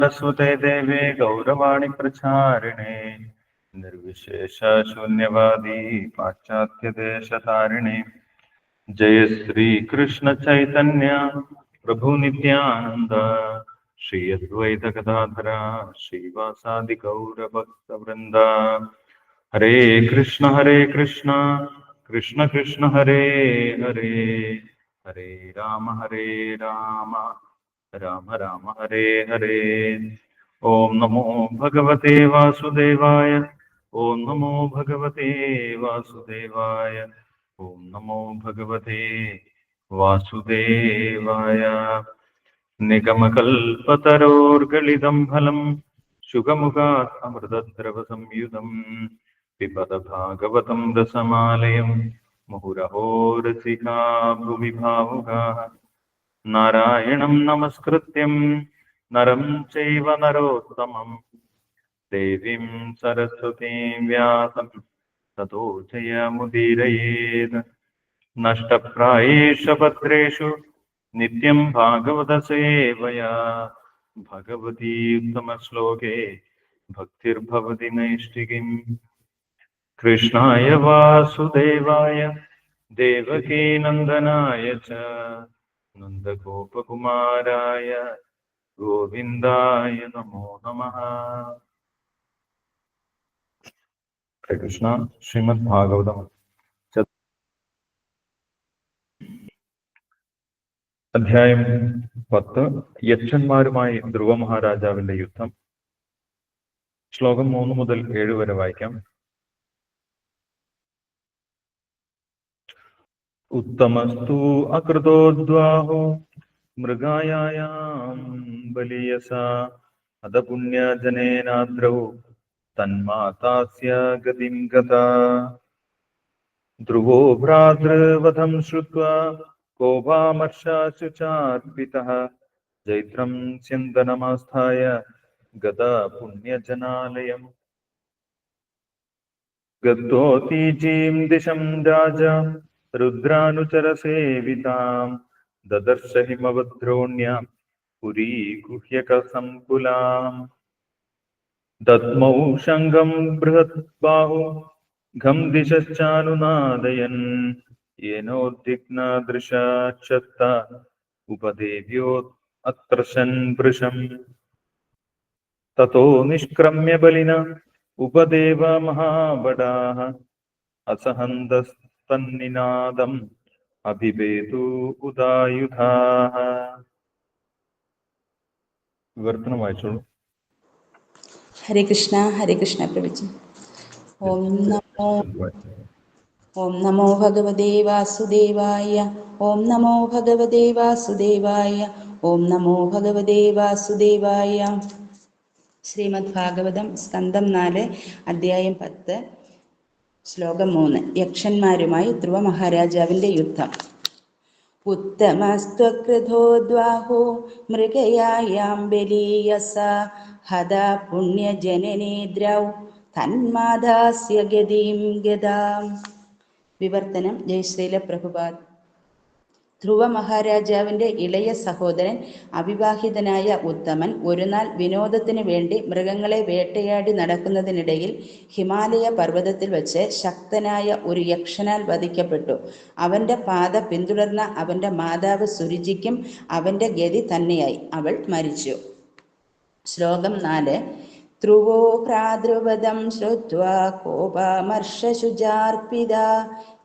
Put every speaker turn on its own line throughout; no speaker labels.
सरस्वते देवे गौरवाणि प्रचारिणे, निर्विशेषशून्यवादी पाश्चात्यदेशतारिणे। जय श्रीकृष्ण चैतन्य प्रभु नित्यानन्द। श्री अद्वैत गदाधर श्रीवासादि गौरभक्तवृन्द हरे कृष्ण हरे कृष्ण कृष्ण कृष्ण, हरे हरे। हरे राम हरे राम। राम राम हरे हरे। ॐ नमो भगवते वासुदेवाय। ॐ नमो भगवते वासुदेवाय। ॐ नमो भगवते वासुदेवाय। निगमकल्पतरोर्गलितं फलं शुगमुखात् अमृतद्रवसंयुतं पिबत भागवतं रसमालयं मुहुरहो रसिका भुवि भावुकाः नारायणं नमस्कृत्यं नरं चैव नरोत्तमं देवीं सरस्वतीं व्यासं, ततो जयमुदीरयेत् नष्टप्रायेषु भद्रेषु नित्यं भागवतसेवया। भगवती उत्तमश्लोके, भक्तिर्भवति नैष्टिकीम् कृष्णाय वासुदेवाय, देवकीनन्दनाय च। നന്ദഗോപകുമാരായ ഗോവിന്ദായ നമോ നമ. കൃഷ്ണ ശ്രീമദ് ഭാഗവതം. അധ്യായം പത്ത് യക്ഷന്മാരുമായി ധ്രുവ മഹാരാജാവിന്റെ യുദ്ധം. ശ്ലോകം മൂന്ന് മുതൽ ഏഴ് വരെ വായിക്കാം. उत्तमस्तु अकृतोद्वाहो मृगायां बलीयसा अदपुण्याजनेनाद्रौ तन्मातास्य गतिं गता। ध्रुवो भ्रातृवधं श्रुत्वा कोपामर्शाशुचार्पितः जैत्रं चिन्तनमास्थाय गता पुण्यजनालयम् गतोऽतीजीं दिशं राजा रुद्रानुचरसेविताम् ददर्श हिमवद्रोण्याम् पुरी गुह्यकसङ्कुलाम् दद्मौ शङ्गम् बृहत्बाहु घम् दिशश्चानुनादयन्। येनोद्विग्नादृशा उपदेव्यो अत्र शन्वृषम् ततो निष्क्रम्य बलिना उपदेव महाबडाः। असहन्तस् തന്നിനാദം അഭിപേതു ഉദായുധാഹ വിവർത്തനം വായിച്ചോളൂ।
ഹരേ കൃഷ്ണ ഹരേ കൃഷ്ണ പ്രഭുജി. ഓം നമോ ഓം നമോ ഭഗവതേ വാസുദേവായ ഓം നമോ ഭഗവതേ വാസുദേവായ ഓം നമോ ഭഗവതേ വാസുദേവായ. ശ്രീമദ് ഭാഗവതം സ്കന്ധം നാല് അധ്യായം പത്ത്. ശ്ലോകം മൂന്ന് യക്ഷന്മാരുമായി ധ്രുവ മഹാരാജാവിന്റെ യുദ്ധം. ഉത്തമസ്ത്വകൃതോദ്വാഹോ ഹത ദ്രൗ ഗതാം. വിവർത്തനം ജയശ്രീല പ്രഭുപാദ് ധ്രുവ മഹാരാജാവിന്റെ ഇളയ സഹോദരൻ അവിവാഹിതനായ ഉത്തമൻ ഒരുനാൾ വിനോദത്തിനു വേണ്ടി മൃഗങ്ങളെ വേട്ടയാടി നടക്കുന്നതിനിടയിൽ ഹിമാലയ പർവതത്തിൽ വച്ച് ശക്തനായ ഒരു യക്ഷനാൽ വധിക്കപ്പെട്ടു. അവന്റെ പാത പിന്തുടർന്ന അവന്റെ മാതാവ് സുരുചിക്കും അവന്റെ ഗതി തന്നെയായി. അവൾ മരിച്ചു. ശ്ലോകം നാല്. ധ്രുവോ ഭ്രാതൃവദം ശ്രുത്വാ കോപമർഷശുചാർപ്പിത.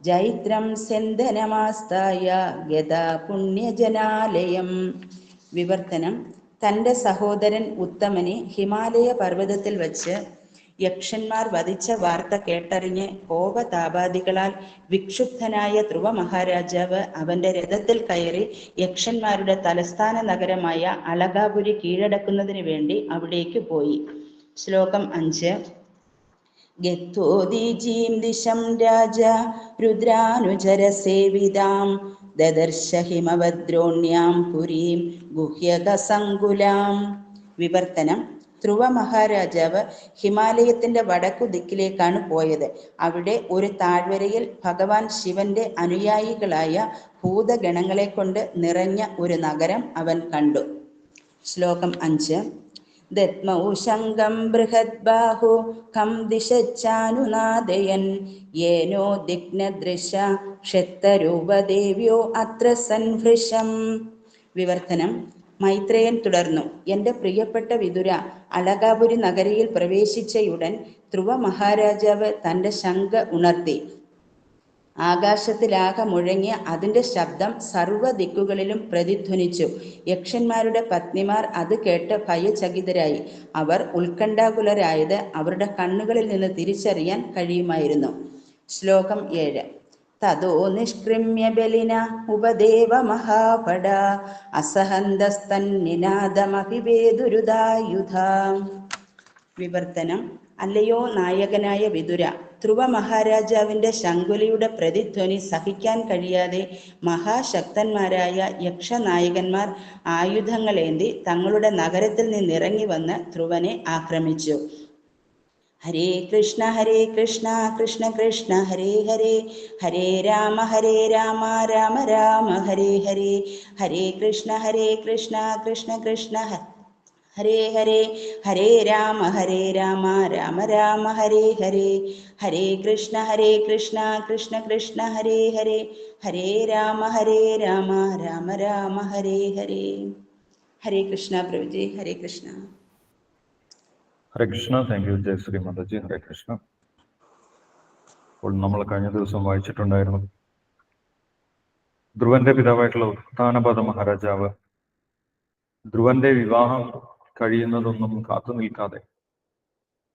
ജൈത്രം സെന്തനമാസ്തായ ഗത പുണ്യജനാലയം. വിവർത്തനം. തന്റെ സഹോദരൻ ഉത്തമനെ ഹിമാലയ പർവതത്തിൽ വച്ച് യക്ഷന്മാർ വധിച്ച വാർത്ത കേട്ടറിഞ്ഞ് കോപതാപാദികളാൽ വിക്ഷുബ്ധനായ ധ്രുവ മഹാരാജാവ് അവന്റെ രഥത്തിൽ കയറി യക്ഷന്മാരുടെ തലസ്ഥാന നഗരമായ അളകാപുരി കീഴടക്കുന്നതിന് വേണ്ടി അവിടേക്ക് പോയി. ശ്ലോകം അഞ്ച്. ഗത്തോദീജീം ദിശം രാജ രുദ്രാനുചരസേവിതാം ദദർശ ഹിമവദ്രോണ്യാം പുരീം ഗുഹ്യകസങ്കുലാം. വിവർത്തനം. ധ്രുവ മഹാരാജാവ് ഹിമാലയത്തിന്റെ വടക്കു ദിക്കിലേക്കാണ് പോയത്. അവിടെ ഒരു താഴ്വരയിൽ ഭഗവാൻ ശിവന്റെ അനുയായികളായ ഭൂതഗണങ്ങളെ കൊണ്ട് നിറഞ്ഞ ഒരു നഗരം അവൻ കണ്ടു. ശ്ലോകം അഞ്ച്. ദത്മൗ ബൃഹത് ബൃഹദ്ബാഹു കം ദിശച്ചാനുനാദയൻ. യേനോ ദിഗ്നദൃശ ക്ഷത്തരൂപദേവ്യോ അത്ര സൻഭൃശം വിവർത്തനം. മൈത്രേയൻ തുടർന്നു. എന്റെ പ്രിയപ്പെട്ട വിതുര അളകാപുരി നഗരിയിൽ പ്രവേശിച്ചയുടൻ ധ്രുവ മഹാരാജാവ് തന്റെ ശങ്ക ഉണർത്തി. ആകാശത്തിലാകെ മുഴങ്ങി അതിന്റെ ശബ്ദം സർവ ദിക്കുകളിലും പ്രതിധ്വനിച്ചു. യക്ഷന്മാരുടെ പത്നിമാർ അത് കേട്ട് ഭയചകിതരായി. അവർ ഉത്കണ്ഠാകുലരായത് അവരുടെ കണ്ണുകളിൽ നിന്ന് തിരിച്ചറിയാൻ കഴിയുമായിരുന്നു. ശ്ലോകം ഏഴ്. തതോ നിഷ്ക്രിമ്യ ബലിന ഉപദേവ മഹാപട അസഹന്തസ്തന്നിനാദമഭിവേദുരുദായുധ വിവർത്തനം. അല്ലയോ നായകനായ വിതുര ധ്രുവ മഹാരാജാവിന്റെ ശങ്കുലിയുടെ പ്രതിധ്വനി സഹിക്കാൻ കഴിയാതെ മഹാശക്തന്മാരായ യക്ഷനായകന്മാർ ആയുധങ്ങളേന്തി തങ്ങളുടെ നഗരത്തിൽ നിന്നിറങ്ങി വന്ന് ധ്രുവനെ ആക്രമിച്ചു. ഹരേ കൃഷ്ണ ഹരേ കൃഷ്ണ കൃഷ്ണ കൃഷ്ണ ഹരേ ഹരേ ഹരേ രാമ ഹരേ രാമ രാമ രാമ ഹരേ ഹരേ ഹരേ കൃഷ്ണ ഹരേ കൃഷ്ണ കൃഷ്ണ കൃഷ്ണ ഹരേ ഹരേ ഹരേ രാമ ഹരേ രാമ രാമ രാമ ഹരേ ഹരേ. ഹരേ കൃഷ്ണ ഹരേ കൃഷ്ണ കൃഷ്ണ കൃഷ്ണ ഹരേ ഹരേ. ഹരേ രാമ ഹരേ രാമ രാമ രാമ ഹരേ ഹരേ. ഹരേ കൃഷ്ണ പ്രഭുജി ഹരേ കൃഷ്ണ.
ഹരേ കൃഷ്ണ താങ്ക് യു ജയശ്രീ മാതാജി ഹരേ കൃഷ്ണ. അപ്പോൾ നമ്മൾ കഴിഞ്ഞ ദിവസം വായിച്ചിട്ടുണ്ടായിരുന്നു ധ്രുവന്റെ പിതാവായിട്ടുള്ള ഉത്ഥാനപദ മഹാരാജാവ്. ധ്രുവന്റെ വിവാഹം കഴിയുന്നതൊന്നും കാത്തു നിൽക്കാതെ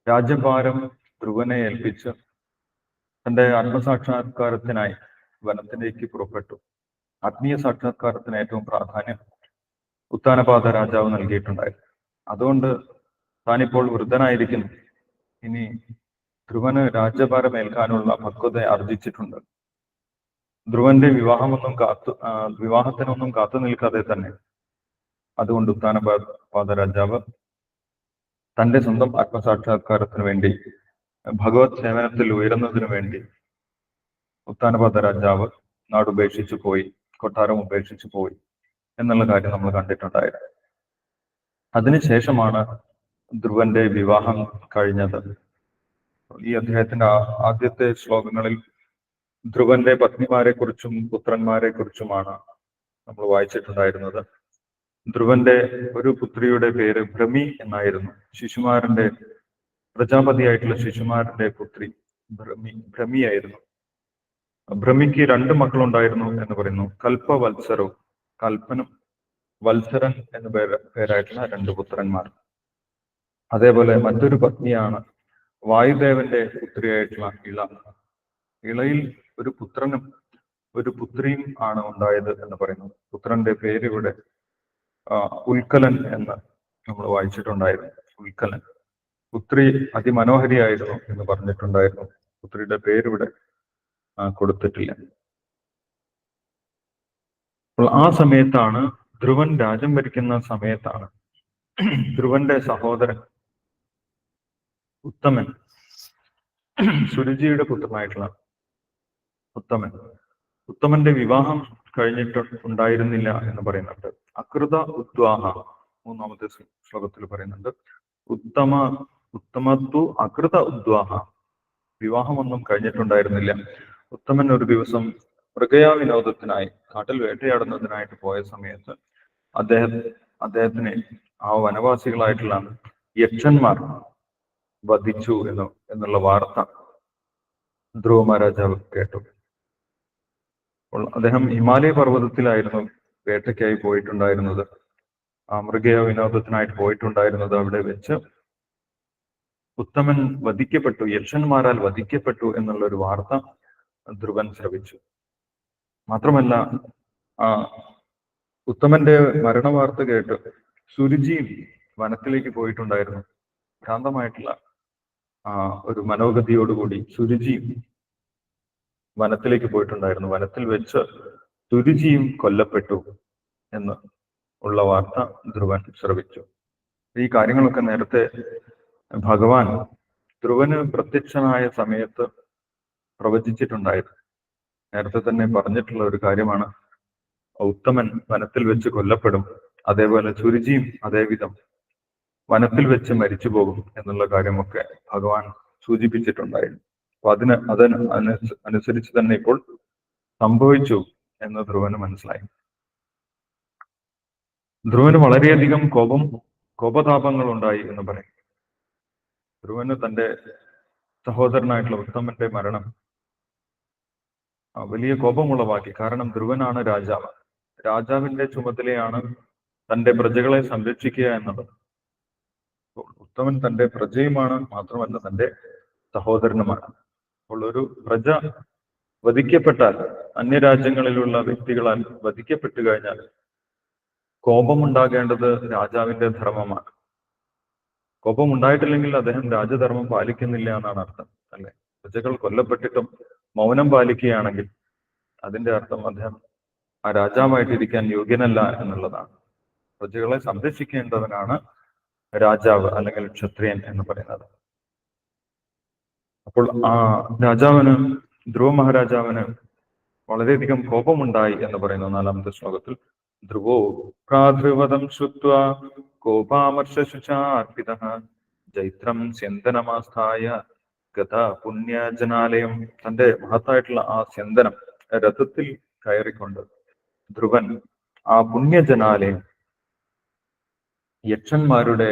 രാജ്യഭാരം ധ്രുവനെ ഏൽപ്പിച്ച് തന്റെ ആത്മസാക്ഷാത്കാരത്തിനായി വനത്തിലേക്ക് പുറപ്പെട്ടു. ആത്മീയ സാക്ഷാത്കാരത്തിന് ഏറ്റവും പ്രാധാന്യം ഉത്താനപാത രാജാവ് നൽകിയിട്ടുണ്ടായിരുന്നു അതുകൊണ്ട് താനിപ്പോൾ വൃദ്ധനായിരിക്കുന്നു. ഇനി ധ്രുവന് രാജ്യഭാരം ഏൽക്കാനുള്ള പക്വത ആർജിച്ചിട്ടുണ്ട്. ധ്രുവന്റെ വിവാഹമൊന്നും കാത്തു വിവാഹത്തിനൊന്നും കാത്തു നിൽക്കാതെ തന്നെ അതുകൊണ്ട് ഉത്താനപാത രാജാവ് തന്റെ സ്വന്തം ആത്മസാക്ഷാത്കാരത്തിന് വേണ്ടി ഭഗവത് സേവനത്തിൽ ഉയരുന്നതിനു വേണ്ടി ഉത്താനപാദ രാജാവ് നാടുപേക്ഷിച്ചു പോയി കൊട്ടാരം ഉപേക്ഷിച്ചു പോയി എന്നുള്ള കാര്യം നമ്മൾ കണ്ടിട്ടുണ്ടായിരുന്നു അതിനുശേഷമാണ് ധ്രുവന്റെ വിവാഹം കഴിഞ്ഞത്. ഈ അദ്ദേഹത്തിന്റെ ആദ്യത്തെ ശ്ലോകങ്ങളിൽ ധ്രുവന്റെ പത്നിമാരെ കുറിച്ചും പുത്രന്മാരെ കുറിച്ചുമാണ് നമ്മൾ വായിച്ചിട്ടുണ്ടായിരുന്നത്. ധ്രുവന്റെ ഒരു പുത്രിയുടെ പേര് ഭ്രമി എന്നായിരുന്നു. ശിശുമാരന്റെ പ്രജാപതിയായിട്ടുള്ള ശിശുമാരന്റെ പുത്രി ഭ്രമി ഭ്രമിയായിരുന്നു. ഭ്രമിക്ക് രണ്ട് മക്കളുണ്ടായിരുന്നു എന്ന് പറയുന്നു. കൽപ്പവത്സരവും കൽപ്പനും വത്സരൻ എന്ന പേര് പേരായിട്ടുള്ള രണ്ട് പുത്രന്മാർ. അതേപോലെ മറ്റൊരു പത്നിയാണ് വായുദേവന്റെ പുത്രിയായിട്ടുള്ള ഇള. ഇളയിൽ ഒരു പുത്രനും ഒരു പുത്രിയും ആണ് ഉണ്ടായത് എന്ന് പറയുന്നു. പുത്രന്റെ പേര് ഇവിടെ ഉൽക്കലൻ എന്ന് നമ്മൾ വായിച്ചിട്ടുണ്ടായിരുന്നു. ഉൽക്കലൻ. പുത്രി അതിമനോഹരിയായിരുന്നു എന്ന് പറഞ്ഞിട്ടുണ്ടായിരുന്നു. പുത്രിയുടെ പേരിവിടെ കൊടുത്തിട്ടില്ല. അപ്പോൾ ആ സമയത്താണ് ധ്രുവൻ രാജ്യം ഭരിക്കുന്ന സമയത്താണ് ധ്രുവന്റെ സഹോദരൻ ഉത്തമൻ സുരുചിയുടെ പുത്രനായിട്ടുള്ള ഉത്തമൻ. ഉത്തമന്റെ വിവാഹം കഴിഞ്ഞിട്ട് ഉണ്ടായിരുന്നില്ല എന്ന് പറയുന്നുണ്ട്. അകൃത ഉദ്വാഹ മൂന്നാമത്തെ ശ്ലോകത്തിൽ പറയുന്നുണ്ട്. ഉത്തമ ഉത്തമത്വ അകൃത ഉദ്വാഹ. വിവാഹമൊന്നും കഴിഞ്ഞിട്ടുണ്ടായിരുന്നില്ല. ഉത്തമൻ ഒരു ദിവസം മൃഗയാ വിനോദത്തിനായി കാട്ടിൽ വേട്ടയാടുന്നതിനായിട്ട് പോയ സമയത്ത് അദ്ദേഹം അദ്ദേഹത്തിന് ആ വനവാസികളായിട്ടുള്ള യക്ഷന്മാർ വധിച്ചു എന്ന് എന്നുള്ള വാർത്ത ധ്രുവ മഹാരാജാവ് കേട്ടു. അദ്ദേഹം ഹിമാലയ പർവതത്തിലായിരുന്നു വേട്ടയ്ക്കായി പോയിട്ടുണ്ടായിരുന്നത്. മൃഗയ വിനോദത്തിനായിട്ട് പോയിട്ടുണ്ടായിരുന്നത് അവിടെ വെച്ച് ഉത്തമൻ വധിക്കപ്പെട്ടു യക്ഷന്മാരാൽ വധിക്കപ്പെട്ടു എന്നുള്ള ഒരു വാർത്ത ധ്രുവൻ ശ്രവിച്ചു. മാത്രമല്ല ആ ഉത്തമന്റെ മരണവാർത്ത കേട്ട് സുരുചിയും വനത്തിലേക്ക് പോയിട്ടുണ്ടായിരുന്നു. ഭ്രാന്തമായിട്ടുള്ള ഒരു മനോഗതിയോടുകൂടി സുരുചിയും വനത്തിലേക്ക് പോയിട്ടുണ്ടായിരുന്നു. വനത്തിൽ വെച്ച് തുരുചിയും കൊല്ലപ്പെട്ടു എന്ന് ഉള്ള വാർത്ത ധ്രുവൻ ശ്രവിച്ചു. ഈ കാര്യങ്ങളൊക്കെ നേരത്തെ ഭഗവാൻ ധ്രുവന് പ്രത്യക്ഷനായ സമയത്ത് പ്രവചിച്ചിട്ടുണ്ടായിരുന്നു. നേരത്തെ തന്നെ പറഞ്ഞിട്ടുള്ള ഒരു കാര്യമാണ് ഉത്തമൻ വനത്തിൽ വെച്ച് കൊല്ലപ്പെടും അതേപോലെ സുരുചിയും അതേവിധം വനത്തിൽ വെച്ച് മരിച്ചു പോകും എന്നുള്ള കാര്യമൊക്കെ ഭഗവാൻ സൂചിപ്പിച്ചിട്ടുണ്ടായിരുന്നു. അപ്പൊ അതിന് അതിന് അനുസരിച്ച് തന്നെ ഇപ്പോൾ സംഭവിച്ചു എന്ന് ധ്രുവന് മനസ്സിലായി. ധ്രുവന് വളരെയധികം കോപം കോപതാപങ്ങൾ ഉണ്ടായി എന്ന് പറയും. ധ്രുവന് തന്റെ സഹോദരനായിട്ടുള്ള ഉത്തമന്റെ മരണം വലിയ കോപമുളവാക്കി കാരണം ധ്രുവനാണ് രാജാവ്. രാജാവിന്റെ ചുമതലയാണ് തന്റെ പ്രജകളെ സംരക്ഷിക്കുക എന്നുള്ളത്. ഉത്തമൻ തന്റെ പ്രജയുമാണ് മാത്രമല്ല തന്റെ സഹോദരനുമാണ്. അപ്പോൾ ഒരു പ്രജ വധിക്കപ്പെട്ടാൽ അന്യരാജ്യങ്ങളിലുള്ള വ്യക്തികളാൽ വധിക്കപ്പെട്ടു കഴിഞ്ഞാൽ കോപമുണ്ടാകേണ്ടത് രാജാവിന്റെ ധർമ്മമാണ്. കോപമുണ്ടായിട്ടില്ലെങ്കിൽ അദ്ദേഹം രാജധർമ്മം പാലിക്കുന്നില്ല എന്നാണ് അർത്ഥം അല്ലെ? പ്രജകൾ കൊല്ലപ്പെട്ടിട്ടും മൗനം പാലിക്കുകയാണെങ്കിൽ അതിന്റെ അർത്ഥം അദ്ദേഹം ആ രാജാവായിട്ടിരിക്കാൻ യോഗ്യനല്ല എന്നുള്ളതാണ്. പ്രജകളെ സംരക്ഷിക്കേണ്ടവനാണ് രാജാവ് അല്ലെങ്കിൽ ക്ഷത്രിയൻ എന്ന് പറയുന്നത്. അപ്പോൾ ആ രാജാവിന് ധ്രുവ മഹാരാജാവിന് വളരെയധികം കോപമുണ്ടായി എന്ന് പറയുന്നു നാലാമത്തെ ശ്ലോകത്തിൽ. ധ്രുവോ പ്രാധ്രുവതം ശ്രുത്വ കോപാമർശുചാർപ്പിത ജൈത്രം സ്യന്തനമാസ്ഥായ ഗത പുണ്യജനാലയം. തന്റെ മഹത്തായിട്ടുള്ള ആ സ്യന്തനം രഥത്തിൽ കയറിക്കൊണ്ട് ധ്രുവൻ ആ പുണ്യജനാലയം യക്ഷന്മാരുടെ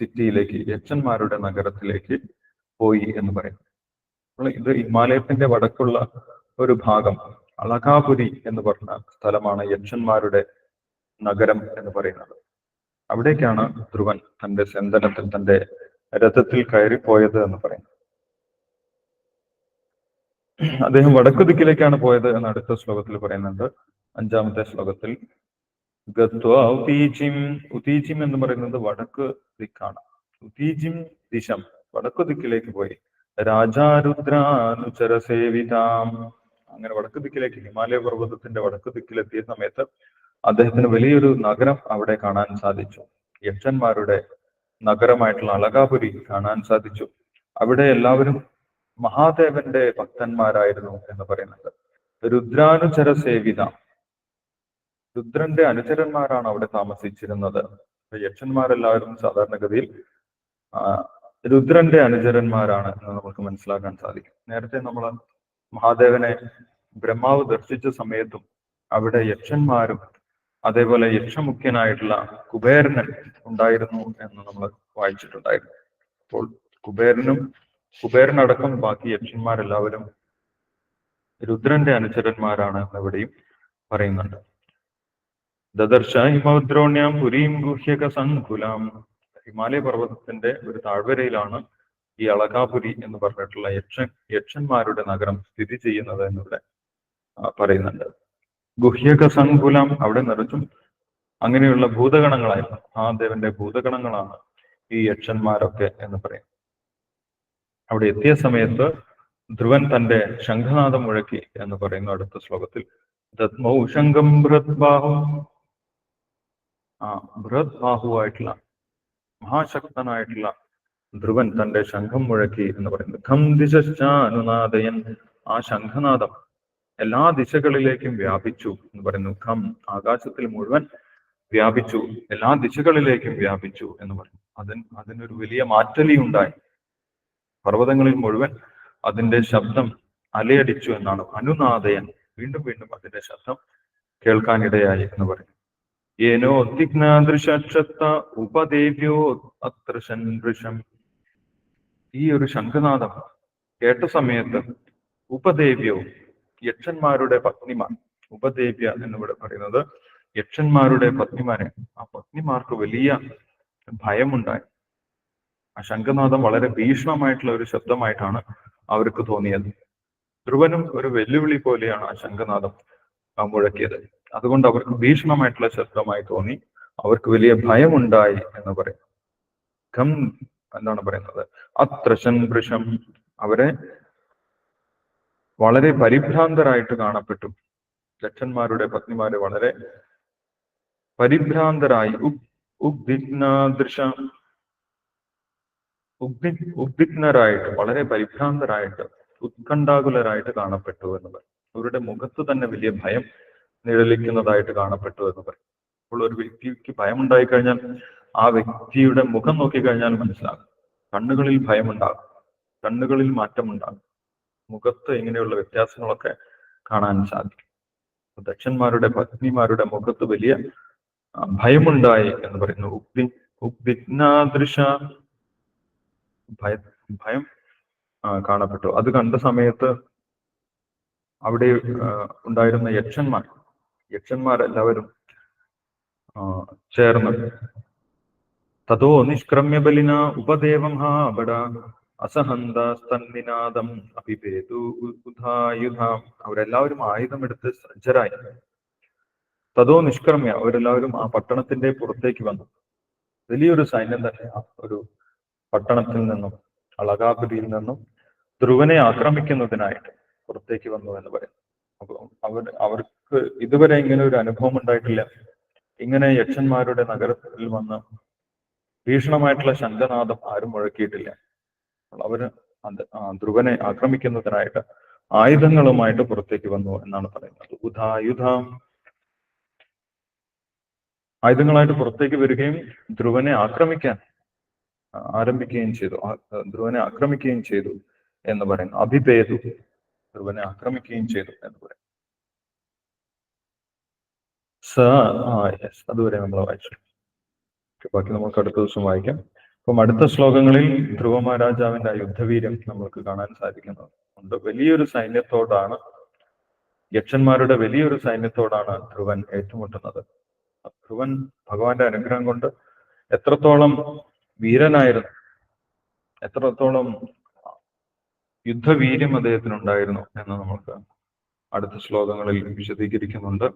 സിറ്റിയിലേക്ക് യക്ഷന്മാരുടെ നഗരത്തിലേക്ക് പോയി എന്ന് പറയും. ഇത് ഹിമാലയത്തിന്റെ വടക്കുള്ള ഒരു ഭാഗം അളകാപുരി എന്ന് പറഞ്ഞ സ്ഥലമാണ് യക്ഷന്മാരുടെ നഗരം എന്ന് പറയുന്നത്. അവിടേക്കാണ് ധ്രുവൻ തന്റെ സന്തനത്തിൽ തന്റെ രഥത്തിൽ കയറിപ്പോയത് എന്ന് പറയുന്നത്. അദ്ദേഹം വടക്കു ദിക്കിലേക്കാണ് പോയത് എന്ന് അടുത്ത ശ്ലോകത്തിൽ പറയുന്നുണ്ട്. അഞ്ചാമത്തെ ശ്ലോകത്തിൽ ഗത്വ ഉതീജിം എന്ന് പറയുന്നത് വടക്ക് ദിക്കാണ്. ഉതീജിം ദിശം വടക്കു ദിക്കിലേക്ക് പോയി. രാജാരുദ്രാനുചര സേവിതാം അങ്ങനെ വടക്കു ദിക്കിലേക്ക് ഹിമാലയ പർവതത്തിന്റെ വടക്കു ദിക്കിലെത്തിയ സമയത്ത് അദ്ദേഹത്തിന് വലിയൊരു നഗരം അവിടെ കാണാൻ സാധിച്ചു. യക്ഷന്മാരുടെ നഗരമായിട്ടുള്ള അളകാപുരി കാണാൻ സാധിച്ചു. അവിടെ എല്ലാവരും മഹാദേവന്റെ ഭക്തന്മാരായിരുന്നു എന്ന് പറയുന്നത് രുദ്രാനുചര സേവിത രുദ്രന്റെ അനുചരന്മാരാണ് അവിടെ താമസിച്ചിരുന്നത്. യക്ഷന്മാരെല്ലാവരും സാധാരണഗതിയിൽ രുദ്രന്റെ അനുചരന്മാരാണ് എന്ന് നമുക്ക് മനസ്സിലാക്കാൻ സാധിക്കും. നേരത്തെ നമ്മൾ മഹാദേവനെ ബ്രഹ്മാവ് ദർശിച്ച സമയത്തും അവിടെ യക്ഷന്മാരും അതേപോലെ യക്ഷമുഖ്യനായിട്ടുള്ള കുബേരനൻ ഉണ്ടായിരുന്നു എന്ന് നമ്മൾ വായിച്ചിട്ടുണ്ടായിരുന്നു. അപ്പോൾ കുബേരനും കുബേരനടക്കം ബാക്കി യക്ഷന്മാരെല്ലാവരും രുദ്രന്റെ അനുചരന്മാരാണ് എന്നിവിടെയും പറയുന്നുണ്ട്. ദദർശ ഹിമദ്രോണ്യം പുരീം ഗുഹ്യക ഹിമാലയ പർവതത്തിന്റെ ഒരു താഴ്വരയിലാണ് ഈ അളകാപുരി എന്ന് പറഞ്ഞിട്ടുള്ള യക്ഷ യക്ഷന്മാരുടെ നഗരം സ്ഥിതി ചെയ്യുന്നത് എന്നിവിടെ പറയുന്നുണ്ട്. ഗുഹ്യക സങ്കുലം അവിടെ നിറച്ചും അങ്ങനെയുള്ള ഭൂതഗണങ്ങളായിരുന്നു. മഹാദേവന്റെ ഭൂതഗണങ്ങളാണ് ഈ യക്ഷന്മാരൊക്കെ എന്ന് പറയും. അവിടെ എത്തിയ സമയത്ത് ധ്രുവൻ തന്റെ ശംഖനാഥം മുഴക്കി എന്ന് പറയുന്നു അടുത്ത ശ്ലോകത്തിൽ. ദത്മൗ ശംഖം ബൃഹത് ബാഹു. ആ ബൃഹത് ബാഹുവായിട്ടുള്ള മഹാശക്തനായിട്ടുള്ള ധ്രുവൻ തന്റെ ശംഖം മുഴക്കി എന്ന് പറയുന്നത് ഖം ദിശാനുനാദയൻ ആ ശംഖനാദം എല്ലാ ദിശകളിലേക്കും വ്യാപിച്ചു എന്ന് പറയുന്നു. ഖം ആകാശത്തിൽ മുഴുവൻ വ്യാപിച്ചു എല്ലാ ദിശകളിലേക്കും വ്യാപിച്ചു എന്ന് പറയുന്നു. അതിന് അതിനൊരു വലിയ മാറ്റലി ഉണ്ടായി. പർവതങ്ങളിൽ മുഴുവൻ അതിന്റെ ശബ്ദം അലയടിച്ചു എന്നാണ്. അനുനാദയൻ. വീണ്ടും വീണ്ടും അതിന്റെ ശബ്ദം കേൾക്കാനിടയായി എന്ന് പറയും ഏനോ ദിഗ്നാദൃശത്ത ഉപദേവ്യോ അത്ര സൻദൃശം ഈ ഒരു ശംഖനാഥം കേട്ട സമയത്ത് ഉപദേവ്യോ യക്ഷന്മാരുടെ പത്നിമാർ ഉപദേവ്യ എന്നിവിടെ പറയുന്നത് യക്ഷന്മാരുടെ പത്നിമാരെ. ആ പത്നിമാർക്ക് വലിയ ഭയമുണ്ടായി. ആ ശംഖനാഥം വളരെ ഭീഷണമായിട്ടുള്ള ഒരു ശബ്ദമായിട്ടാണ് അവർക്ക് തോന്നിയത്. ധ്രുവനും ഒരു വെല്ലുവിളി പോലെയാണ് ആ ശംഖനാഥം മുഴക്കിയത്. അതുകൊണ്ട് അവർക്ക് ഭീഷണമായിട്ടുള്ള ശബ്ദമായി തോന്നി. അവർക്ക് വലിയ ഭയമുണ്ടായി എന്ന് പറയും. ഖം എന്താണ് പറയുന്നത്. അത്രശൻ വൃഷം അവരെ വളരെ പരിഭ്രാന്തരായിട്ട് കാണപ്പെട്ടു. ലക്ഷന്മാരുടെ പത്നിമാര് വളരെ പരിഭ്രാന്തരായി. ഉഗ് ഉഗ്ദിഗ്നാദൃശ ഉദ്വിഗ്നരായിട്ട് വളരെ പരിഭ്രാന്തരായിട്ട് ഉത്കണ്ഠാകുലരായിട്ട് കാണപ്പെട്ടു എന്ന് പറയും. അവരുടെ മുഖത്ത് തന്നെ വലിയ ഭയം നിഴലിക്കുന്നതായിട്ട് കാണപ്പെട്ടു എന്ന് പറയും. അപ്പോൾ ഒരു വ്യക്തിക്ക് ഭയം ഉണ്ടായി കഴിഞ്ഞാൽ ആ വ്യക്തിയുടെ മുഖം നോക്കിക്കഴിഞ്ഞാൽ മനസ്സിലാകും. കണ്ണുകളിൽ ഭയമുണ്ടാകും. കണ്ണുകളിൽ മാറ്റമുണ്ടാകും. മുഖത്ത് ഇങ്ങനെയുള്ള വ്യത്യാസങ്ങളൊക്കെ കാണാൻ സാധിക്കും. ദക്ഷന്മാരുടെ പത്നിമാരുടെ മുഖത്ത് വലിയ ഭയമുണ്ടായി എന്ന് പറയുന്നു. ഉഗ്നി ഉദ്വിഗ്നാദൃശ ഭയ ഭയം കാണപ്പെട്ടു. അത് കണ്ട സമയത്ത് അവിടെ ഉണ്ടായിരുന്ന യക്ഷന്മാർ യക്ഷന്മാരെല്ലാവരും ചേർന്ന്. തതോ നിഷ്ക്രമ്യ ബലിന ഉപദേവം ഹാബട അസഹന്ത സ്തന്നിനാദം അഭിപേതു ഉദായുധാം. അവരെല്ലാവരും ആയുധമെടുത്ത് സജ്ജരായി. തതോ നിഷ്ക്രമ്യ അവരെല്ലാവരും ആ പട്ടണത്തിന്റെ പുറത്തേക്ക് വന്നു. വലിയൊരു സൈന്യം തന്നെ ആ ഒരു പട്ടണത്തിൽ നിന്നും അളകാപുരിയിൽ നിന്നും ധ്രുവനെ ആക്രമിക്കുന്നതിനായിട്ട് പുറത്തേക്ക് വന്നു എന്ന് പറയും അപ്പൊ അവർ അവർക്ക് ഇതുവരെ ഇങ്ങനെ ഒരു അനുഭവം ഉണ്ടായിട്ടില്ല. ഇങ്ങനെ യക്ഷന്മാരുടെ നഗരത്തിൽ വന്ന് ഭീഷണമായിട്ടുള്ള ശങ്കനാഥം ആരും മുഴക്കിയിട്ടില്ല. അവർ ധ്രുവനെ ആക്രമിക്കുന്നതിനായിട്ട് ആയുധങ്ങളുമായിട്ട് പുറത്തേക്ക് വന്നു എന്നാണ് പറയുന്നത്. ഉദായുധം. ആയുധങ്ങളായിട്ട് പുറത്തേക്ക് വരികയും ധ്രുവനെ ആക്രമിക്കാൻ ആരംഭിക്കുകയും ചെയ്തു. ധ്രുവനെ ആക്രമിക്കുകയും ചെയ്തു എന്ന് പറയുന്നു അഭിഭേതു ധ്രുവനെ ആക്രമിക്കുകയും ചെയ്തു എന്ന് പറയും. സ യെസ് അതുവരെ നമ്മൾ വായിച്ചു. ബാക്കി നമുക്ക് അടുത്ത ദിവസം വായിക്കാം. അപ്പം അടുത്ത ശ്ലോകങ്ങളിൽ ധ്രുവ മഹാരാജാവിന്റെ ആ യുദ്ധവീര്യം നമ്മൾക്ക് കാണാൻ സാധിക്കുന്നുണ്ട് വലിയൊരു സൈന്യത്തോടാണ് യക്ഷന്മാരുടെ വലിയൊരു സൈന്യത്തോടാണ് ധ്രുവൻ ഏറ്റുമുട്ടുന്നത്. ധ്രുവൻ ഭഗവാന്റെ അനുഗ്രഹം കൊണ്ട് എത്രത്തോളം വീരനായിരുന്നു എത്രത്തോളം യുദ്ധവീര്യം അദ്ദേഹത്തിന് ഉണ്ടായിരുന്നു എന്ന് നമുക്ക് അടുത്ത ശ്ലോകങ്ങളിൽ വിശദീകരിക്കുന്നുണ്ട്.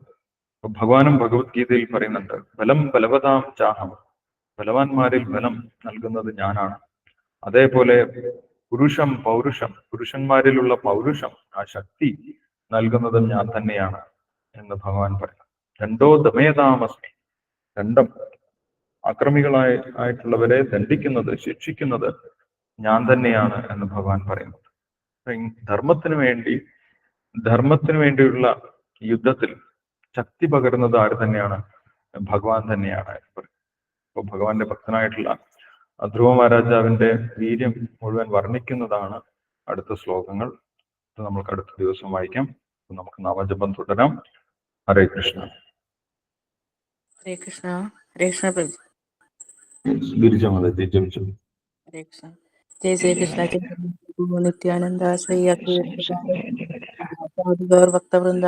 ഭഗവാനും ഭഗവത്ഗീതയിൽ പറയുന്നുണ്ട് ബലം ബലവതാം ചാഹം. ബലവാന്മാരിൽ ബലം നൽകുന്നത് ഞാനാണ്. അതേപോലെ പുരുഷം പൗരുഷം പുരുഷന്മാരിലുള്ള പൗരുഷം ആ ശക്തി നൽകുന്നതും ഞാൻ തന്നെയാണ് എന്ന് ഭഗവാൻ പറയുന്നു. രണ്ടോ ദമയതാമസ്മി രണ്ടും അക്രമികളായി ആയിട്ടുള്ളവരെ ദണ്ഡിക്കുന്നത് ശിക്ഷിക്കുന്നത് ഞാൻ തന്നെയാണ് എന്ന് ഭഗവാൻ ഈ ധർമ്മത്തിന് വേണ്ടി ധർമ്മത്തിന് വേണ്ടിയുള്ള യുദ്ധത്തിൽ ശക്തി പകരുന്നത് ആര് തന്നെയാണ്? ഭഗവാൻ തന്നെയാണ്. അപ്പൊ ഭഗവാന്റെ ഭക്തനായിട്ടുള്ള ധ്രുവ മഹാരാജാവിന്റെ വീര്യം മുഴുവൻ വർണിക്കുന്നതാണ് അടുത്ത ശ്ലോകങ്ങൾ. അത് നമുക്ക് അടുത്ത ദിവസം വായിക്കാം. അപ്പൊ നമുക്ക് നാമജപം തുടരാം. ഹരേ കൃഷ്ണ.
ഹരേ കൃഷ്ണ. ഹരേ കൃഷ്ണ
ഗിരിജ മാതാജി ജപിച്ചു
ഹരേ കൃഷ്ണ. ജയ ശ്രീ കൃഷ്ണ. നിത്യാനന്ദ ശ്രീ അദ്വൈത ഗൗർ ഭക്തവൃന്ദ